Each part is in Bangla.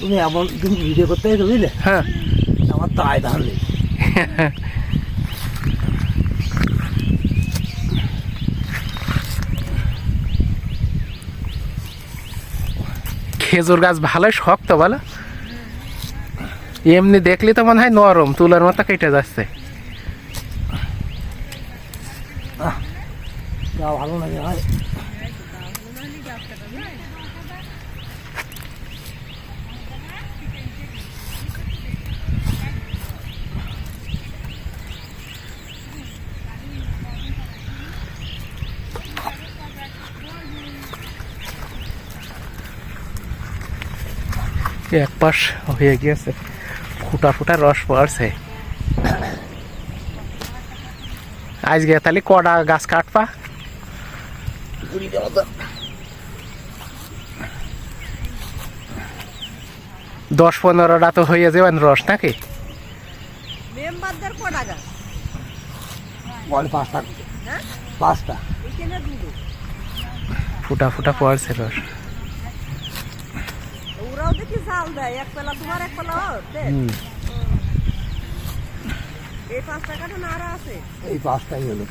তুমি এমন তুমি ভিডিও করতে গেছো বুঝলে? হ্যাঁ। আমার তো আয় ধান নেই খেজুর গাছ ভালোই শক্ত বলো। এমনি দেখলে তো মনে হয় নরম তুলার মতো কেটে যাচ্ছে। ভালো লাগে এক পাশ হয়ে গিয়েছে ফুটা ফুটা রস পড়ছে। আজকে তাহলে কটা গাছ কাটপা মতো দশ পনেরোটা তো হয়ে যাবেন রস নাকি? হ্যাঁ? ফুটা ফুটা পড়ছে রস। দেয়? এক পেলা তোমার এক পেলা এই পাঁচ টাকাটা না আছে? এই পাঁচটাই হলো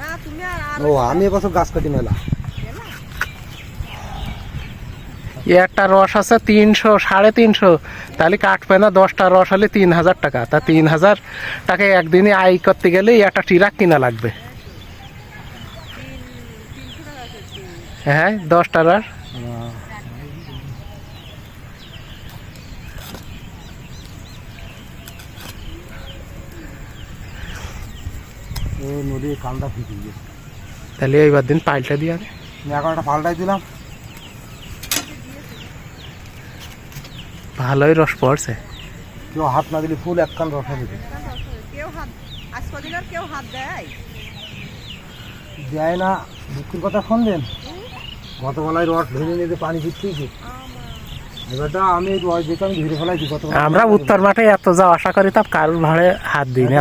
না তুমি আর ও আমি এবছর গাছ কাটি মেলা। একটা রস আছে তিনশো সাড়ে তিনশো। তাহলে কাটবে না দশটা রস হলে তিন হাজার টাকা। তা তিন হাজার টাকা একদিনে আয় করতে গেলে একটা ট্রাক কিনা লাগবে। হ্যাঁ দশটা রস ও নদীর কান্দা ফিটে গেছে। তাহলে এইবার দিন পাল্টে দিয়ে। আমি এগারোটা পাল্টাই দিলাম। ভালোই রস পড়ছে। কেউ হাত না দিলে ফুল একখান রসা দিবে কেউ হাত আজ কদিন আর কেউ হাত দেয়? দেয় না দুঃখের কথা শুনলেন গতবেলায় রস ভেঙে নিতে পানি দিচ্ছি আমরা উত্তর মাঠে এত যাওয়া আশা করি তা কারোর ভাড়ে হাত দিই না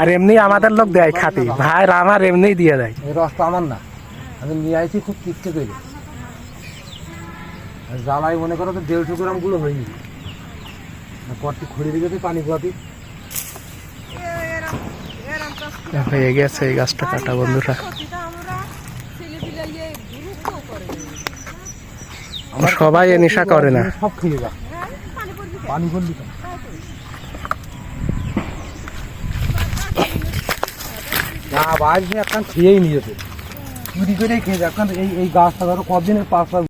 আর এমনি আমাদের লোক দেয় খাতি। ভাই আমার এমনি দিয়ে দেয়। রসটা আমার না। আমি নিয়ে আইছি খুব কিস্তে করে জ্বালাই মনে করো তো দেড়শো গ্রামগুলো হয়নি কটি খড়ি দিকে পানি কি হয়ে গেছে এই গাছটা কাটা বন্ধুরা ক্ষতিটা আমরা ছেলে পিলে ইয়ে গুরুত্ব করে সবাই এ নেশা করে না। সব খেয়ে যা। পানি করলি না বাজ এখন খেয়েই নিয়েছে চুরি করেই খেয়ে যা। এই এই গাছটা ধরো, কদিনের পাঁচ